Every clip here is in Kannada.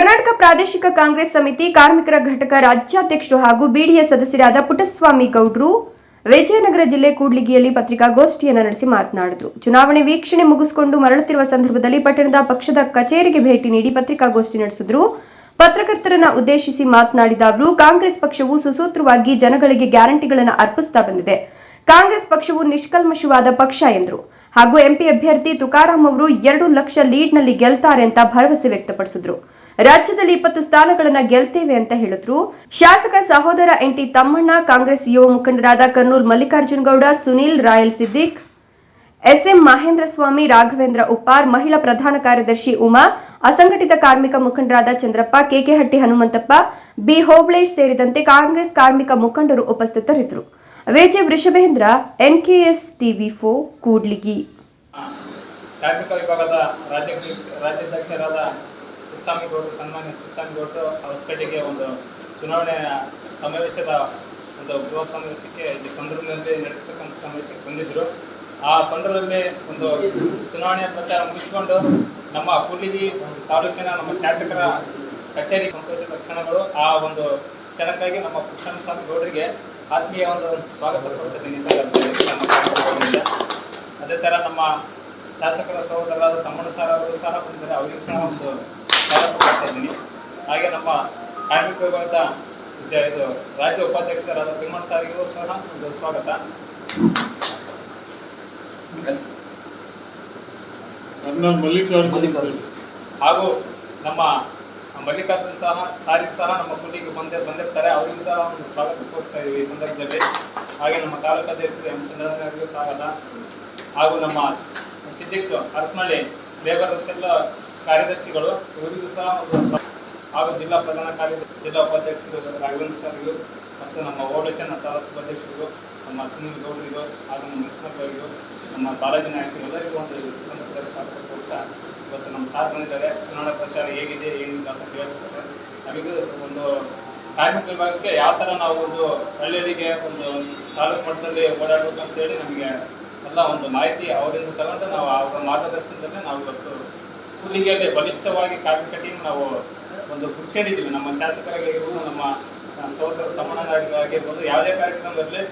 ಕರ್ನಾಟಕ ಪ್ರಾದೇಶಿಕ ಕಾಂಗ್ರೆಸ್ ಸಮಿತಿ ಕಾರ್ಮಿಕರ ಘಟಕ ರಾಜ್ಯಾಧ್ಯಕ್ಷರು ಹಾಗೂ ಬಿಡಿಎ ಸದಸ್ಯರಾದ ಪುಟ್ಟಸ್ವಾಮಿ ಗೌಡ್ರು ವಿಜಯನಗರ ಜಿಲ್ಲೆ ಕೂಡ್ಲಿಗಿಯಲ್ಲಿ ಪತ್ರಿಕಾಗೋಷ್ಠಿಯನ್ನು ನಡೆಸಿ ಮಾತನಾಡಿದರು. ಚುನಾವಣೆ ವೀಕ್ಷಣೆ ಮುಗಿಸಿಕೊಂಡು ಮರಳುತ್ತಿರುವ ಸಂದರ್ಭದಲ್ಲಿ ಪಟ್ಟಣದ ಪಕ್ಷದ ಕಚೇರಿಗೆ ಭೇಟಿ ನೀಡಿ ಪತ್ರಿಕಾಗೋಷ್ಠಿ ನಡೆಸಿದ್ರು. ಪತ್ರಕರ್ತರನ್ನ ಉದ್ದೇಶಿಸಿ ಮಾತನಾಡಿದ ಅವರು, ಕಾಂಗ್ರೆಸ್ ಪಕ್ಷವು ಸುಸೂತ್ರವಾಗಿ ಜನಗಳಿಗೆ ಗ್ಯಾರಂಟಿಗಳನ್ನು ಅರ್ಪಿಸ್ತಾ ಬಂದಿದೆ. ಕಾಂಗ್ರೆಸ್ ಪಕ್ಷವು ನಿಷ್ಕಲ್ಮಶವಾದ ಪಕ್ಷ ಎಂದರು. ಹಾಗೂ ಎಂಪಿ ಅಭ್ಯರ್ಥಿ ತುಕಾರಾಂ ಅವರು ಎರಡು ಲಕ್ಷ ಲೀಡ್ನಲ್ಲಿ ಗೆಲ್ತಾರೆ ಅಂತ ಭರವಸೆ ವ್ಯಕ್ತಪಡಿಸಿದ್ರು. ರಾಜ್ಯದಲ್ಲಿ ಇಪ್ಪತ್ತು ಸ್ಥಾನಗಳನ್ನು ಗೆಲ್ತೇವೆ ಅಂತ ಹೇಳಿದ್ರು. ಶಾಸಕ ಸಹೋದರ ಎನ್ಟಿ ತಮ್ಮಣ್ಣ, ಕಾಂಗ್ರೆಸ್ ಯುವ ಮುಖಂಡರಾದ ಕರ್ನೂಲ್ ಮಲ್ಲಿಕಾರ್ಜುನ್ ಗೌಡ, ಸುನೀಲ್ ರಾಯಲ್ ಸಿದ್ದಿಕ್, ಎಸ್ಎಂ ಮಹೇಂದ್ರ ಸ್ವಾಮಿ, ರಾಘವೇಂದ್ರ ಉಪ್ಪಾರ್, ಮಹಿಳಾ ಪ್ರಧಾನ ಕಾರ್ಯದರ್ಶಿ ಉಮಾ, ಅಸಂಘಟಿತ ಕಾರ್ಮಿಕ ಮುಖಂಡರಾದ ಚಂದ್ರಪ್ಪ, ಕೆಕೆಹಟ್ಟಿ ಹನುಮಂತಪ್ಪ, ಬಿ ಹೋಬಳೇಶ್ ಸೇರಿದಂತೆ ಕಾಂಗ್ರೆಸ್ ಕಾರ್ಮಿಕ ಮುಖಂಡರು ಉಪಸ್ಥಿತರಿದ್ದರು. ವೇಜೆ ವೃಷಭೇಂದ್ರ, ಎನ್ಕೆಎಸ್ ಟಿವಿ ಫೋ ಕೂಡ್ಲಿಗಿ. ಕಾರ್ಮಿಕ ವಿಭಾಗದ ರಾಜ್ಯ ರಾಜ್ಯಾಧ್ಯಕ್ಷರಾದ ಕುಸ್ವಾಮಿ ಗೌಡರು ಸನ್ಮಾನ್ಯ ಕುಸ್ವಾಮಿ ಗೌಡರು ಹೊಸಪೇಟೆಗೆ ಒಂದು ಚುನಾವಣೆ ಸಮಾವೇಶದ ಒಂದು ಬೃಹತ್ ಸಮಾವೇಶಕ್ಕೆ ಇಲ್ಲಿ ಸಂದರ್ಭದಲ್ಲಿ ನಡೆಸತಕ್ಕಂಥ ಸಮಾವೇಶಕ್ಕೆ ಬಂದಿದ್ದರು ಆ ಸಂದರ್ಭದಲ್ಲಿ ಒಂದು ಚುನಾವಣೆಯ ಪ್ರಚಾರ ಮುಗಿಸಿಕೊಂಡು ನಮ್ಮ ಕೂಡ್ಲಿಗಿ ತಾಲೂಕಿನ ನಮ್ಮ ಶಾಸಕರ ಕಚೇರಿ ಸಂತೋಷದ ಕ್ಷಣಗಳು, ಆ ಒಂದು ಕ್ಷಣಕ್ಕಾಗಿ ನಮ್ಮ ಕುಸ್ವಾಮಿ ಸ್ವಾಮಿ ಗೌಡರಿಗೆ ಆತ್ಮೀಯ ಒಂದು ಸ್ವಾಗತ ಕೊಡ್ತೀನಿ ಈ ಅದೇ ಥರ ನಮ್ಮ ಶಾಸಕರ ಸಹೋದರರಾದ ತಮ್ಮಣ್ಣ ಸರ್ ಅವರು ಸಹ ಬಂದಿದ್ದಾರೆ. ಅವರಿಗೆ ಸಹ ಒಂದು ಇದ್ದೀನಿ ಹಾಗೆ ನಮ್ಮ ಕಾರ್ಮಿಕ ವಿಭಾಗದ ಇದು ರಾಜ್ಯ ಉಪಾಧ್ಯಕ್ಷರಾದ ತಿಮ್ಮಣ್ಣ ಸಾರಿಗೂ ಸಹ ಒಂದು ಸ್ವಾಗತ. ಹಾಗೂ ನಮ್ಮ ಮಲ್ಲಿಕಾರ್ಜುನ್ ಸಹ ಸಾರಿಗೂ ಸಹ ನಮ್ಮ ಕುಟಿಗೆ ಬಂದೇ ಬಂದಿರ್ತಾರೆ. ಅವರಿಗೂ ಸಹ ಒಂದು ಸ್ವಾಗತ ಕೋರಿಸ್ತಾ ಇದ್ದೀವಿ ಈ ಸಂದರ್ಭದಲ್ಲಿ. ಹಾಗೆ ನಮ್ಮ ತಾಲೂಕು ಅಧ್ಯಕ್ಷರು ಎಂ. ಚಂದ್ರನಿಗೂ ಸ್ವಾಗತ. ಹಾಗೂ ನಮ್ಮ ಸಿದ್ದಿಕ್ ಅರ್ಥಮಳ್ಳಿ ಲೇಬರ್ಸ್ ಸೆಲ್ ಕಾರ್ಯದರ್ಶಿಗಳು, ಇವರಿಗೂ ಸಹ ಒಂದು ಹಾಗೂ ಜಿಲ್ಲಾ ಪ್ರಧಾನ ಕಾರ್ಯದರ್ಶಿ ಜಿಲ್ಲಾ ಉಪಾಧ್ಯಕ್ಷರು ರಾಘವೇಂದ್ರ ಸರ್ಗೂ ಮತ್ತು ನಮ್ಮ ಓಡಚನ ತಾಲೂಕು ಉಪಾಧ್ಯಕ್ಷರು, ನಮ್ಮ ಸುನೀಲ್ ಗೌಡರಿಗೂ ಹಾಗೂ ನಮ್ಮ ಕೃಷ್ಣಪ್ಪ ಅವರಿಗೂ ನಮ್ಮ ಬಾಲಾಜಿ ನಾಯಕರು ಎಲ್ಲರಿಗೂ ಒಂದು ಕೊಡ್ತಾ ಇವತ್ತು ನಮ್ಮ ಸಾರ್ ಬಂದಿದ್ದಾರೆ. ಚುನಾವಣಾ ಪ್ರಚಾರ ಹೇಗಿದೆ, ಏನಿಲ್ಲ ಅಂತ ಕೇಳ್ತಾರೆ. ನಮಗೂ ಒಂದು ಕಾರ್ಮಿಕ ವಿಭಾಗಕ್ಕೆ ಯಾವ ಥರ ನಾವು ಒಂದು ಹಳ್ಳಿಗಳಿಗೆ ಒಂದು ತಾಲೂಕು ಮಟ್ಟದಲ್ಲಿ ಓಡಾಡಬೇಕು ಅಂತೇಳಿ ನಮಗೆ ಎಲ್ಲ ಒಂದು ಮಾಹಿತಿ ಅವರಿಂದ ತಗೊಂಡು ನಾವು ಅವರ ಮಾರ್ಗದರ್ಶನದಲ್ಲೇ ನಾವು ಇವತ್ತು ಕೂಲಿಗೆಯಲ್ಲಿ ಬಲಿಷ್ಠವಾಗಿ ಕಾರ್ಮಿಕ ಟೀಮ್ ನಾವು ಒಂದು ಕುರ್ಚಿಕೊಂಡಿದ್ದೀವಿ ನಮ್ಮ ಶಾಸಕರಾಗಿರ್ಬೋದು ನಮ್ಮ ಸಹೋದರ ತಮ್ಮನಾಗಿರ್ಬೋದು ಯಾವುದೇ ಕಾರ್ಯಕ್ರಮದಲ್ಲಿ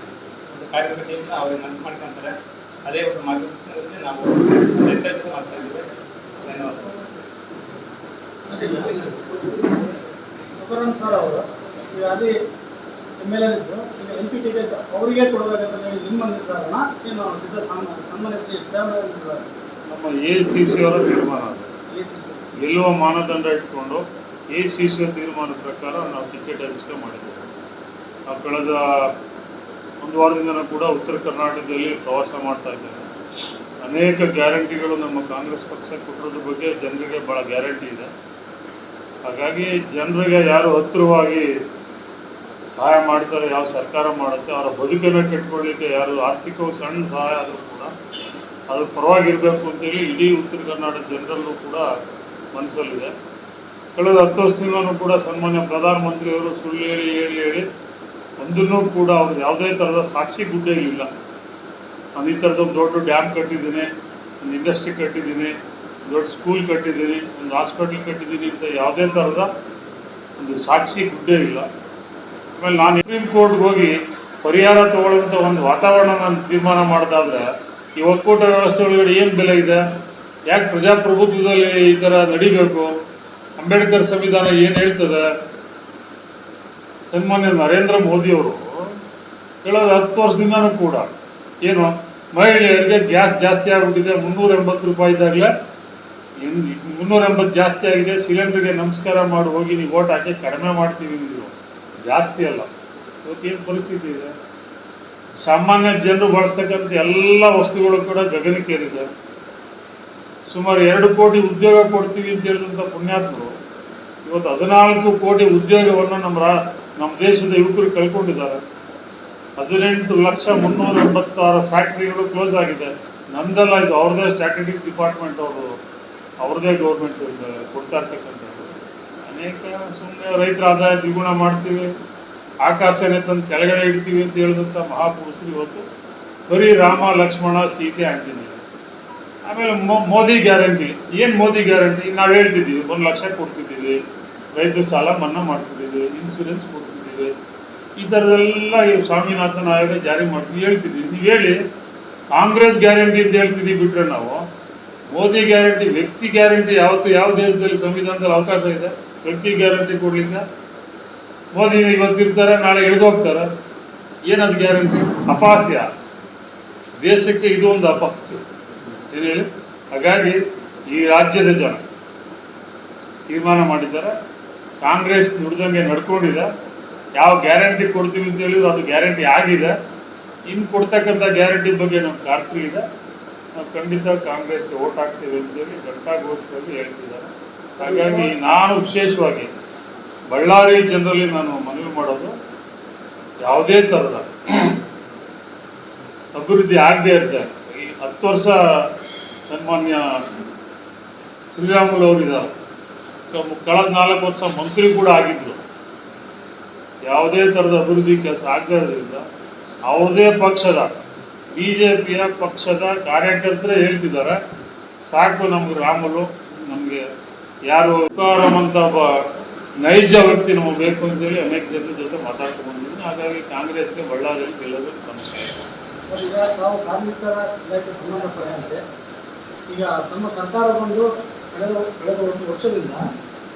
ಒಂದು ಕಾರ್ಮಿಕ ಅವರು ಅವ್ರು ನೆನಪು ಮಾಡ್ಕೊಂತಾರೆ. ಅದೇ ಒಂದು ಮಾರ್ಗದರ್ಶನದಲ್ಲಿ ನಾವು ಯಶಸ್ಸು ಮಾಡ್ತಾ ಇದ್ದೀವಿ. ಧನ್ಯವಾದ. ಸರ್ ಅವರು ಈಗ ಅದೇ ಎಂ ಎಲ್ ಎ ಇದ್ರು ಈಗ ಎಂ ಪಿ ಟಿಕೆಟ್ ಅವರಿಗೆ ಕೊಡಬೇಕಂತ ಹೇಳಿ ನಿಮ್ಮ ನಿರ್ಧಾರನ ಏನು ಸಿದ್ದ ಸಾಮ- ಸನ್ಮಾನ್ಯ ಶ್ರೀ ಸಿದ್ದರಾಮಯ್ಯ ನಿರ್ಧಾರ? ನಮ್ಮ ಎ ಸಿ ಸಿ ಅವರ ತೀರ್ಮಾನ ಗೆಲ್ಲುವ ಮಾನದಂಡ ಇಟ್ಕೊಂಡು ಎ ಸಿ ಸಿ ತೀರ್ಮಾನದ ಪ್ರಕಾರ ನಾವು ಟಿಕೆಟ್ ಹಂಚಿಕೆ ಮಾಡಿದ್ದೇವೆ ನಾವು ಕಳೆದ ಒಂದು ವಾರದಿಂದನೂ ಕೂಡ ಉತ್ತರ ಕರ್ನಾಟಕದಲ್ಲಿ ಪ್ರವಾಸ ಮಾಡ್ತಾ ಇದ್ದೇವೆ. ಅನೇಕ ಗ್ಯಾರಂಟಿಗಳು ನಮ್ಮ ಕಾಂಗ್ರೆಸ್ ಪಕ್ಷ ಕೊಟ್ಟಿರೋದ್ರ ಬಗ್ಗೆ ಜನರಿಗೆ ಭಾಳ ಗ್ಯಾರಂಟಿ ಇದೆ. ಹಾಗಾಗಿ ಜನರಿಗೆ ಯಾರು ಹತ್ತಿರವಾಗಿ ಸಹಾಯ ಮಾಡ್ತಾರೆ ಯಾವ ಸರ್ಕಾರ ಮಾಡುತ್ತೆ, ಅವರ ಬದುಕನ್ನು ಕಟ್ಕೊಳ್ಳಿಕ್ಕೆ ಯಾರು ಆರ್ಥಿಕವಾಗಿ ಸಣ್ಣ ಸಹಾಯ ಆದರೂ ಕೂಡ ಅದ್ರ ಪರವಾಗಿರಬೇಕು ಅಂತೇಳಿ ಇಡೀ ಉತ್ತರ ಕರ್ನಾಟಕ ಜನರಲ್ಲೂ ಕೂಡ ಮನಸ್ಸಲ್ಲಿದೆ. ಕಳೆದ ಹತ್ತು ವರ್ಷದಿಂದಲೂ ಕೂಡ ಸನ್ಮಾನ್ಯ ಪ್ರಧಾನಮಂತ್ರಿಯವರು ಸುಳ್ಳು ಹೇಳಿ ಹೇಳಿ ಹೇಳಿ ಒಂದನ್ನೂ ಕೂಡ ಅವ್ರದ್ದು ಯಾವುದೇ ಥರದ ಸಾಕ್ಷಿ ಗುಡ್ಡೆ ಇಲ್ಲ ನಾನು ಈ ಥರದ ಒಂದು ದೊಡ್ಡ ಡ್ಯಾಮ್ ಕಟ್ಟಿದ್ದೀನಿ, ಒಂದು ಇಂಡಸ್ಟ್ರಿ ಕಟ್ಟಿದ್ದೀನಿ, ದೊಡ್ಡ ಸ್ಕೂಲ್ ಕಟ್ಟಿದ್ದೀನಿ, ಒಂದು ಹಾಸ್ಪಿಟ್ಲ್ ಕಟ್ಟಿದ್ದೀನಿ ಅಂತ ಯಾವುದೇ ಥರದ ಒಂದು ಸಾಕ್ಷಿ ಗುಡ್ಡೆ ಇಲ್ಲ. ಆಮೇಲೆ ನಾನು ಸುಪ್ರೀಂ ಕೋರ್ಟ್ಗೆ ಹೋಗಿ ಪರಿಹಾರ ತಗೊಳ್ಳೋಂಥ ಒಂದು ವಾತಾವರಣ ನಾನು ತೀರ್ಮಾನ ಮಾಡೋದಾದ್ರೆ ಈ ಒಕ್ಕೂಟ ವ್ಯವಸ್ಥೆ ಒಳಗಡೆ ಏನು ಬೆಲೆ ಇದೆ? ಯಾಕೆ ಪ್ರಜಾಪ್ರಭುತ್ವದಲ್ಲಿ ಈ ಥರ ನಡಿಬೇಕು? ಅಂಬೇಡ್ಕರ್ ಸಂವಿಧಾನ ಏನು ಹೇಳ್ತದೆ? ಸನ್ಮಾನ್ಯ ನರೇಂದ್ರ ಮೋದಿಯವರು ಹೇಳೋದು ಹತ್ತು ವರ್ಷದಿಂದನೂ ಕೂಡ. ಏನು? ಮಹಿಳೆಯರಿಗೆ ಗ್ಯಾಸ್ ಜಾಸ್ತಿ ಆಗಿಬಿಟ್ಟಿದೆ, ಮುನ್ನೂರ ಎಂಬತ್ತು ರೂಪಾಯಿ ಇದ್ದಾಗಲೇ ಮುನ್ನೂರ ಎಂಬತ್ತು ಜಾಸ್ತಿ ಆಗಿದೆ, ಸಿಲಿಂಡರ್ಗೆ ನಮಸ್ಕಾರ ಮಾಡಿ, ಹೋಗಿ ನೀವು ಓಟ್ ಹಾಕಿ ಕಡಿಮೆ ಮಾಡ್ತೀವಿ ನೀವು ಜಾಸ್ತಿ ಅಲ್ಲ. ಇವತ್ತೇನು ಪರಿಸ್ಥಿತಿ ಇದೆ? ಸಾಮಾನ್ಯ ಜನರು ಬಳಸ್ತಕ್ಕಂಥ ಎಲ್ಲ ವಸ್ತುಗಳು ಕೂಡ ಗಗನಕ್ಕೇರಿದೆ. ಸುಮಾರು ಎರಡು ಕೋಟಿ ಉದ್ಯೋಗ ಕೊಡ್ತೀವಿ ಅಂತ ಹೇಳಿದಂಥ ಪುಣ್ಯಾತ್ಮರು ಇವತ್ತು ಹದಿನಾಲ್ಕು ಕೋಟಿ ಉದ್ಯೋಗವನ್ನು ನಮ್ಮ ರಾ, ನಮ್ಮ ದೇಶದ ಯುವಕರು ಕಳ್ಕೊಂಡಿದ್ದಾರೆ. ಹದಿನೆಂಟು ಲಕ್ಷ ಮುನ್ನೂರ ಎಂಬತ್ತಾರು ಫ್ಯಾಕ್ಟ್ರಿಗಳು ಕ್ಲೋಸ್ ಆಗಿದೆ. ನಮ್ದೆಲ್ಲ ಇದು ಅವ್ರದ್ದೇ ಸ್ಟ್ಯಾಟಿಸ್ಟಿಕ್ಸ್ ಡಿಪಾರ್ಟ್ಮೆಂಟ್ ಅವರು ಅವ್ರದ್ದೇ ಗೌರ್ಮೆಂಟ್ ಕೊಡ್ತಾ ಇರ್ತಕ್ಕಂಥದ್ದು. ಅನೇಕ ಸುಮ್ಮನೆ ರೈತರ ಆದಾಯ ದ್ವಿಗುಣ ಮಾಡ್ತೀವಿ. ಆಕಾಶನೇ ತಂದು ಕೆಳಗಡೆ ಇಡ್ತೀವಿ ಅಂತ ಹೇಳಿದಂಥ ಮಹಾಪುರುಷರು ಇವತ್ತು ಬರೀ ರಾಮ, ಲಕ್ಷ್ಮಣ, ಸೀತೆ ಆಗ್ತೀನಿ ಆಮೇಲೆ ಮೋದಿ ಗ್ಯಾರಂಟಿ. ಏನು ಮೋದಿ ಗ್ಯಾರಂಟಿ? ನಾವು ಹೇಳ್ತಿದ್ದೀವಿ, ಒಂದು ಲಕ್ಷ ಕೊಡ್ತಿದ್ದೀವಿ. ರೈತರು ಸಾಲ ಮನ್ನಾ ಮಾಡ್ತಿದ್ದೀವಿ ಇನ್ಸೂರೆನ್ಸ್ ಕೊಡ್ತಿದ್ದೀವಿ. ಈ ಥರದೆಲ್ಲ ಸ್ವಾಮಿನಾಥನ್ ಆಯೋಗ ಜಾರಿ ಮಾಡ್ತೀವಿ, ಹೇಳ್ತಿದ್ದೀವಿ. ನೀವು ಹೇಳಿ, ಕಾಂಗ್ರೆಸ್ ಗ್ಯಾರಂಟಿ ಅಂತ ಹೇಳ್ತಿದ್ದೀವಿ ಬಿಟ್ಟರೆ ನಾವು. ಮೋದಿ ಗ್ಯಾರಂಟಿ, ವ್ಯಕ್ತಿ ಗ್ಯಾರಂಟಿ, ಯಾವತ್ತು ಯಾವ ದೇಶದಲ್ಲಿ ಸಂವಿಧಾನದಲ್ಲಿ ಅವಕಾಶ ಇದೆ? ವ್ಯಕ್ತಿ ಗ್ಯಾರಂಟಿ ಕೊಡ್ಲಿಕ್ಕೆ? ಮೋದಿ ಇವತ್ತಿರ್ತಾರೆ ನಾಳೆ ಹೋಗ್ತಾರೆ. ಏನದು ಗ್ಯಾರಂಟಿ ಅಪಾಸ್ಯ. ದೇಶಕ್ಕೆ ಇದು ಒಂದು ಅಪಹಾಸ್ಯ ಏನು ಹೇಳಿ? ಹಾಗಾಗಿ ಈ ರಾಜ್ಯದ ಜನ ತೀರ್ಮಾನ ಮಾಡಿದ್ದಾರೆ. ಕಾಂಗ್ರೆಸ್ ನುಡಿದಂಗೆ ನಡ್ಕೊಂಡಿದೆ. ಯಾವ ಗ್ಯಾರಂಟಿ ಕೊಡ್ತೀವಿ ಅಂತ ಹೇಳಿದ್ರು ಅದು ಗ್ಯಾರಂಟಿ ಆಗಿದೆ. ಇನ್ನು ಕೊಡ್ತಕ್ಕಂಥ ಗ್ಯಾರಂಟಿ ಬಗ್ಗೆ ನಮ್ಗೆ ಖಾತ್ರಿ ಇದೆ. ನಾವು ಖಂಡಿತ ಕಾಂಗ್ರೆಸ್ಗೆ ಓಟ್ ಹಾಕ್ತೀವಿ ಅಂತೇಳಿ ಘಂಟಾಘೋಷವಾಗಿ ಹೇಳ್ತಿದ್ದಾರೆ. ಹಾಗಾಗಿ ನಾನು ವಿಶೇಷವಾಗಿ ಬಳ್ಳಾರಿ ಜನರಲ್ಲಿ ನಾನು ಮನವಿ ಮಾಡೋದು ಯಾವುದೇ ಥರದ ಅಭಿವೃದ್ಧಿ ಆಗದೆ ಇರುತ್ತೆ. ಈ ಹತ್ತು ವರ್ಷ ಸನ್ಮಾನ್ಯ ಶ್ರೀರಾಮುಲು ಅವರು ಇದ್ದಾರೆ. ಕ- ಕಳೆದ ನಾಲ್ಕು ವರ್ಷ ಮಂತ್ರಿ ಕೂಡ ಆಗಿದ್ದರು ಯಾವುದೇ ಥರದ ಅಭಿವೃದ್ಧಿ ಕೆಲಸ ಆಗದೇ ಇರೋದ್ರಿಂದ ಅವ್ರದೇ ಪಕ್ಷದ ಬಿ ಜೆ ಪಿಯ ಪಕ್ಷದ ಕಾರ್ಯಕರ್ತರೇ ಹೇಳ್ತಿದ್ದಾರೆ, ಸಾಕು ನಮ್ಗೆ ರಾಮುಲು, ನಮಗೆ ಯಾರು ಒಬ್ಬ ನೈಜ ವ್ಯಕ್ತಿ ನಮಗೆ ಬೇಕು ಅಂತೇಳಿ ಅನೇಕ ಜನರ ಜೊತೆ ಮಾತಾಡ್ಕೊಂಡು ಬಂದಿದ್ದೀನಿ. ಹಾಗಾಗಿ ಕಾಂಗ್ರೆಸ್ಗೆ ಬಳ್ಳಾರಿ ಗೆಲ್ಲೋದಕ್ಕೆ ಸಮಸ್ಯೆ ಈಗ ತಾವು ಕಾರ್ಮಿಕರ ಇಲಾಖೆ ಸಂಬಂಧಪಟ್ಟಂತೆ ಈಗ ನಮ್ಮ ಸರ್ಕಾರ ಬಂದು ಕಳೆದ ಕಳೆದ ಒಂದು ವರ್ಷದಿಂದ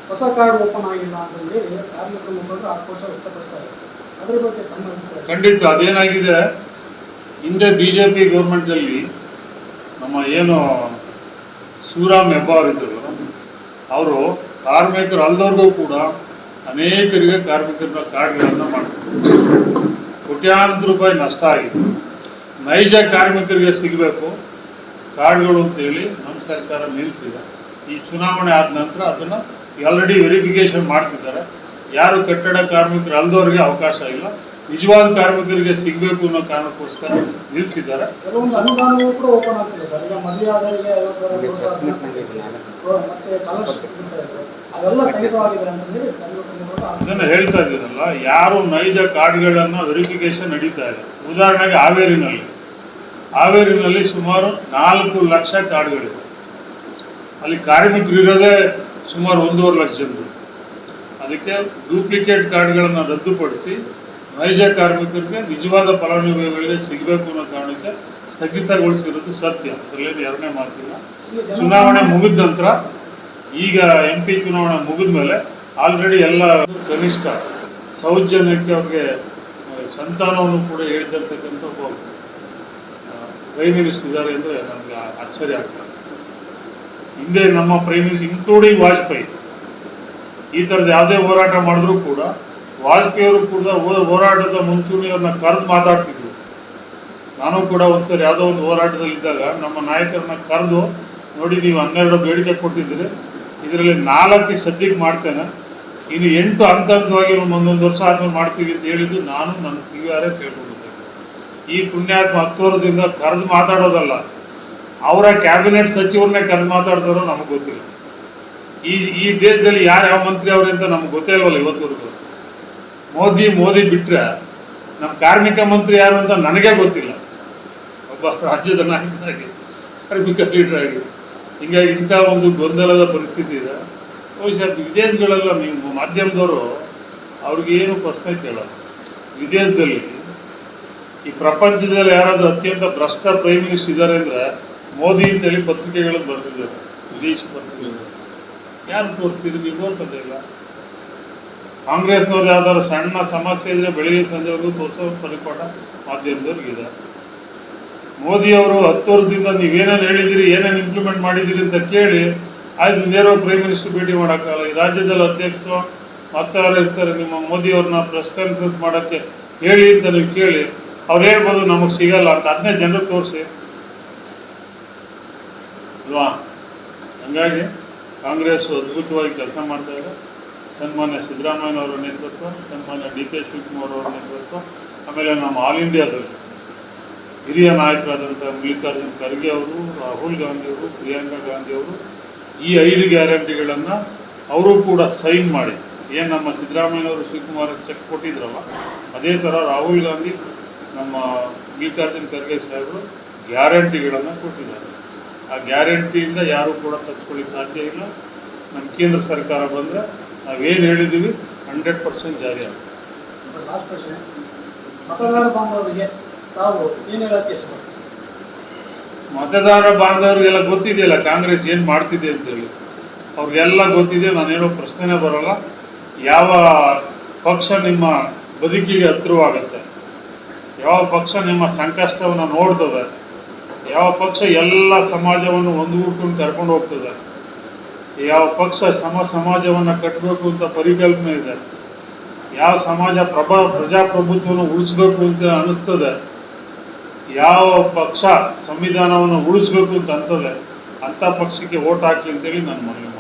ಹೊಸ ಕಾರ್ಡ್ ಓಪನ್ ಆಗಿಲ್ಲ ಅಂತಂದೇಳಿ ಕಾರ್ಮಿಕರು ಮುಖಂಡರು ಆಕ್ರೋಶ ವ್ಯಕ್ತಪಡಿಸ್ತಾ ಇದ್ದಾರೆ ಅದರ ಬಗ್ಗೆ ತಮ್ಮ ಖಂಡಿತ ಅದೇನಾಗಿದೆ? ಹಿಂದೆ ಬಿ ಜೆ ಪಿ ಗೌರ್ಮೆಂಟಲ್ಲಿ ನಮ್ಮ ಏನು ಸೂರಾಮ್ ಇದ್ದರು ಅವರು ಕಾರ್ಮಿಕರು ಅಲ್ಲದವ್ರಿಗೂ ಕೂಡ ಅನೇಕರಿಗೆ ಕಾರ್ಮಿಕರ ಕಾರ್ಡ್ಗಳನ್ನು ಮಾಡ್ತಾರೆ ಕೋಟ್ಯಾಂತರ ರೂಪಾಯಿ ನಷ್ಟ ಆಗಿದೆ. ನೈಜ ಕಾರ್ಮಿಕರಿಗೆ ಸಿಗಬೇಕು. ಕಾರ್ಡ್ಗಳು ಅಂತೇಳಿ ನಮ್ಮ ಸರ್ಕಾರ ನಿಲ್ಲಿಸಿದೆ ಈ ಚುನಾವಣೆ ಆದ ನಂತರ ಅದನ್ನು ಆಲ್ರೆಡಿ ವೆರಿಫಿಕೇಷನ್ ಮಾಡ್ತಿದ್ದಾರೆ. ಯಾರು ಕಟ್ಟಡ ಕಾರ್ಮಿಕರು ಅಲ್ಲದವ್ರಿಗೆ ಅವಕಾಶ ಇಲ್ಲ. ನಿಜವಾದ ಕಾರ್ಮಿಕರಿಗೆ ಸಿಗಬೇಕು ಅನ್ನೋ ಕಾರಣಕ್ಕೋಸ್ಕರ ನಿಲ್ಲಿಸಿದ್ದಾರೆ. ಅದನ್ನು ಹೇಳ್ತಾ ಇದ್ದೀರಲ್ಲ ಯಾರು ನೈಜ ಕಾರ್ಡ್ಗಳನ್ನು ವೆರಿಫಿಕೇಶನ್ ನಡೀತಾ ಇದೆ. ಉದಾಹರಣೆಗೆ ಹಾವೇರಿನಲ್ಲಿ. ಹಾವೇರಿನಲ್ಲಿ ಸುಮಾರು ನಾಲ್ಕು ಲಕ್ಷ ಕಾರ್ಡ್ಗಳಿವೆ. ಅಲ್ಲಿ ಕಾರ್ಮಿಕರು ಇರೋದೇ ಸುಮಾರು ಒಂದೂವರೆ ಲಕ್ಷ ಜನರು. ಅದಕ್ಕೆ ಡೂಪ್ಲಿಕೇಟ್ ಕಾರ್ಡ್ಗಳನ್ನು ರದ್ದುಪಡಿಸಿ ನೈಜ ಕಾರ್ಮಿಕರಿಗೆ ನಿಜವಾದ ಫಲಾನುಭವಿಗಳಿಗೆ ಸಿಗಬೇಕು ಅನ್ನೋ ಕಾರಣಕ್ಕೆ ಸ್ಥಗಿತಗೊಳಿಸಿರೋದು ಸತ್ಯ. ಅದರಲ್ಲಿ ಎರಡನೇ ಮಾತಿಲ್ಲ. ಚುನಾವಣೆ ಮುಗಿದ ನಂತರ ಈಗ ಎಂ ಪಿ ಚುನಾವಣೆ ಮುಗಿದ ಮೇಲೆ ಆಲ್ರೆಡಿ ಎಲ್ಲ ಕನಿಷ್ಠ ಸೌಜನ್ಯಕ್ಕೆ ಅವ್ರಿಗೆ ಸಂತಾನವನ್ನು ಕೂಡ ಹೇಳ್ತಿರ್ತಕ್ಕಂಥ ಒಬ್ಬ ಪ್ರೈಮ್ ಮಿನಿಸ್ಟರ್ ಇದ್ದಾರೆ ಅಂದರೆ ನನಗೆ ಆಶ್ಚರ್ಯ ಆಗ್ತದೆ. ಹಿಂದೆ ನಮ್ಮ ಪ್ರೈಮ್ ಮಿನಿಸ್ಟರ್ ಇನ್ಕ್ಲೂಡಿಂಗ್ ವಾಜಪೇಯಿ ಈ ಥರದ್ದು ಯಾವುದೇ ಹೋರಾಟ ಮಾಡಿದ್ರೂ ಕೂಡ ವಾಜಪೇಯಿ ಅವರು ಕೂಡ ಹೋರಾಟದ ಮುಂಚೂಣಿಯವ್ರನ್ನ ಕರೆದು ಮಾತಾಡ್ತಿದ್ರು. ನಾನು ಕೂಡ ಒಂದ್ಸರಿ ಯಾವುದೋ ಒಂದು ಹೋರಾಟದಲ್ಲಿದ್ದಾಗ ನಮ್ಮ ನಾಯಕರನ್ನ ಕರೆದು ನೋಡಿ ನೀವು ಹನ್ನೆರಡು ಬೇಡಿಕೆ ಕೊಟ್ಟಿದ್ದೀರಿ. ಇದರಲ್ಲಿ ನಾಲ್ಕು ಸದ್ಯಕ್ಕೆ ಮಾಡ್ತೇನೆ. ಇನ್ನು ಎಂಟು ಹಂತ ಹಂತವಾಗಿ ಒಂದೊಂದು ವರ್ಷ ಆದ್ಮೇಲೆ ಮಾಡ್ತೀವಿ ಅಂತ ಹೇಳಿದ್ದು ನಾನು ನನ್ನ ಪಿ ಆರೇ ಕೇಳ್ಕೊಂಡಿದ್ದೆ ಈ ಪುಣ್ಯಾತ್ಮ ಹತ್ತು ವರ್ಷದಿಂದ ಕರೆದು ಮಾತಾಡೋದಲ್ಲ, ಅವರ ಕ್ಯಾಬಿನೆಟ್ ಸಚಿವರನ್ನೇ ಕರೆದು ಮಾತಾಡ್ತಾರೋ ನಮಗೆ ಗೊತ್ತಿಲ್ಲ. ಈ ಈ ದೇಶದಲ್ಲಿ ಯಾರು ಯಾವ ಮಂತ್ರಿ ಅವ್ರು ಅಂತ ನಮ್ಗೆ ಗೊತ್ತೇ ಇಲ್ವಲ್ಲ ಇವತ್ತವರೆಗೂ? ಮೋದಿ ಮೋದಿ ಬಿಟ್ಟರೆ ನಮ್ಮ ಕಾರ್ಮಿಕ ಮಂತ್ರಿ ಯಾರು ಅಂತ ನನಗೆ ಗೊತ್ತಿಲ್ಲ. ಒಬ್ಬ ರಾಜ್ಯದ ನಾಯಕನಾಗಿ, ಕಾರ್ಮಿಕ ಲೀಡರ್ ಆಗಿ. ಹಿಂಗಾಗಿ ಇಂಥ ಒಂದು ಗೊಂದಲದ ಪರಿಸ್ಥಿತಿ ಇದೆ. ಬಹುಶಃ ವಿದೇಶಗಳೆಲ್ಲ ನೀವು ಮಾಧ್ಯಮದವರು ಅವ್ರಿಗೆ ಏನು ಪ್ರಶ್ನೆ ಕೇಳಲ್ಲ. ವಿದೇಶದಲ್ಲಿ ಈ ಪ್ರಪಂಚದಲ್ಲಿ ಯಾರಾದರೂ ಅತ್ಯಂತ ಭ್ರಷ್ಟ ಪ್ರೈಮ್ ಮಿನಿಸ್ಟರ್ ಇದ್ದಾರೆ ಅಂದರೆ ಮೋದಿ ಅಂತೇಳಿ ಪತ್ರಿಕೆಗಳಲ್ಲಿ ಬರ್ತಿದ್ದಾರೆ, ವಿದೇಶಿ ಪತ್ರಿಕೆಗಳು ಯಾರು ತೋರಿಸ್ತಿದ್ರು ನೀವು ತೋರಿಸೋದೇ ಇಲ್ಲ. ಕಾಂಗ್ರೆಸ್ನವ್ರು ಯಾವ್ದಾದ್ರು ಸಣ್ಣ ಸಮಸ್ಯೆ ಇದ್ರೆ ಬೆಳಿಗ್ಗೆ ಸಂಜೆವರೆಗೂ ತೋರಿಸೋ ಪರಿಪಾಠ ಮಾಧ್ಯಮದವ್ರಿಗಿದೆ ಮೋದಿ ಅವರು ಹತ್ತು ವರ್ಷದಿಂದ ನೀವೇನೇನು ಹೇಳಿದಿರಿ, ಏನೇನು ಇಂಪ್ಲಿಮೆಂಟ್ ಮಾಡಿದ್ದೀರಿ ಅಂತ ಕೇಳಿ, ಆಯ್ತು ನೇರವಾಗಿ ಪ್ರೈಮ್ ಮಿನಿಸ್ಟರ್ ಭೇಟಿ ಮಾಡೋಕ್ಕಾಗಲ್ಲ. ಈ ರಾಜ್ಯದಲ್ಲಿ ಅಧ್ಯಕ್ಷರು ಮತ್ತಾರು ಇರ್ತಾರೆ, ನಿಮ್ಮ ಮೋದಿ ಅವ್ರನ್ನ ಪ್ರೆಸ್ ಕಾನ್ಫರೆನ್ಸ್ ಮಾಡೋಕ್ಕೆ ಹೇಳಿ ಅಂತ ನೀವು ಕೇಳಿ, ಅವ್ರು ಹೇಳ್ಬೋದು ನಮಗೆ ಸಿಗಲ್ಲ ಅಂತ. ಅದನ್ನೇ ಜನರು ತೋರಿಸಿ. ಅಲ್ವಾ? ಹಂಗಾಗಿ ಕಾಂಗ್ರೆಸ್ ಅದ್ಭುತವಾಗಿ ಕೆಲಸ ಮಾಡ್ತಾ ಇದೆ ಸನ್ಮಾನ್ಯ ಸಿದ್ದರಾಮಯ್ಯನವರ ನೇತೃತ್ವ, ಸನ್ಮಾನ್ಯ ಡಿ ಕೆ ಶಿವಕುಮಾರ್ ಅವರ ನೇತೃತ್ವ, ಆಮೇಲೆ ನಮ್ಮ ಆಲ್ ಇಂಡಿಯಾದಲ್ಲಿ ಹಿರಿಯ ನಾಯಕರಾದಂಥ ಮಲ್ಲಿಕಾರ್ಜುನ್ ಖರ್ಗೆ ಅವರು, ರಾಹುಲ್ ಗಾಂಧಿ ಅವರು, ಪ್ರಿಯಾಂಕಾ ಗಾಂಧಿ ಅವರು ಈ ಐದು ಗ್ಯಾರಂಟಿಗಳನ್ನು ಅವರು ಕೂಡ ಸೈನ್ ಮಾಡಿ. ಏನು ನಮ್ಮ ಸಿದ್ದರಾಮಯ್ಯನವರು ಶಿವಕುಮಾರ್ ಚೆಕ್ ಕೊಟ್ಟಿದ್ರಲ್ಲ, ಅದೇ ಥರ ರಾಹುಲ್ ಗಾಂಧಿ ನಮ್ಮ ಮಲ್ಲಿಕಾರ್ಜುನ್ ಖರ್ಗೆ ಸಾಹೇಬರು ಗ್ಯಾರಂಟಿಗಳನ್ನು ಕೊಟ್ಟಿದ್ದಾರೆ. ಆ ಗ್ಯಾರಂಟಿಯಿಂದ ಯಾರೂ ಕೂಡ ತಪ್ಪಿಸ್ಕೊಳ್ಳಿಕ್ಕೆ ಸಾಧ್ಯ ಇಲ್ಲ. ನಮ್ಮ ಕೇಂದ್ರ ಸರ್ಕಾರ ಬಂದರೆ ನಾವೇನು ಹೇಳಿದ್ದೀವಿ ಹಂಡ್ರೆಡ್ ಪರ್ಸೆಂಟ್ ಜಾರಿ ಆಗುತ್ತೆ. ಮತದಾರ ಬಾಂಧವರಿಗೆ ತಾವು ಏನು ಹೇಳಕ್ಕೆ ಮತದಾರ ಬಾಂಧವರಿಗೆಲ್ಲ ಗೊತ್ತಿದೆಯಲ್ಲ ಕಾಂಗ್ರೆಸ್ ಏನು ಮಾಡ್ತಿದೆ ಅಂತೇಳಿ. ಅವ್ರಿಗೆಲ್ಲ ಗೊತ್ತಿದೆ ನಾನು ಹೇಳೋ ಪ್ರಶ್ನೆನೇ ಬರೋಲ್ಲ. ಯಾವ ಪಕ್ಷ ನಿಮ್ಮ ಬದುಕಿಗೆ ಹತ್ತಿರವಾಗುತ್ತೆ ಯಾವ ಪಕ್ಷ ನಿಮ್ಮ ಸಂಕಷ್ಟವನ್ನು ನೋಡ್ತದೆ? ಯಾವ ಪಕ್ಷ ಎಲ್ಲ ಸಮಾಜವನ್ನು ಒಂದುಗೂಡ್ಕೊಂಡು ಕರ್ಕೊಂಡು ಹೋಗ್ತದೆ? ಯಾವ ಪಕ್ಷ ಸಮ ಸಮಾಜವನ್ನು ಕಟ್ಟಬೇಕು ಅಂತ ಪರಿಕಲ್ಪನೆ ಇದೆ. ಯಾವ ಸಮಾಜ ಪ್ರಭಾ ಪ್ರಜಾಪ್ರಭುತ್ವವನ್ನು ಉಳಿಸ್ಬೇಕು ಅಂತ ಅನಿಸ್ತದೆ. ಯಾವ ಪಕ್ಷ ಸಂವಿಧಾನವನ್ನು ಉಳಿಸ್ಬೇಕು ಅಂತ ಅಂತದೆ. ಅಂಥ ಪಕ್ಷಕ್ಕೆ ಓಟ್ ಹಾಕ್ಲಿ ಅಂತೇಳಿ ನಾನು ಮನವಿ.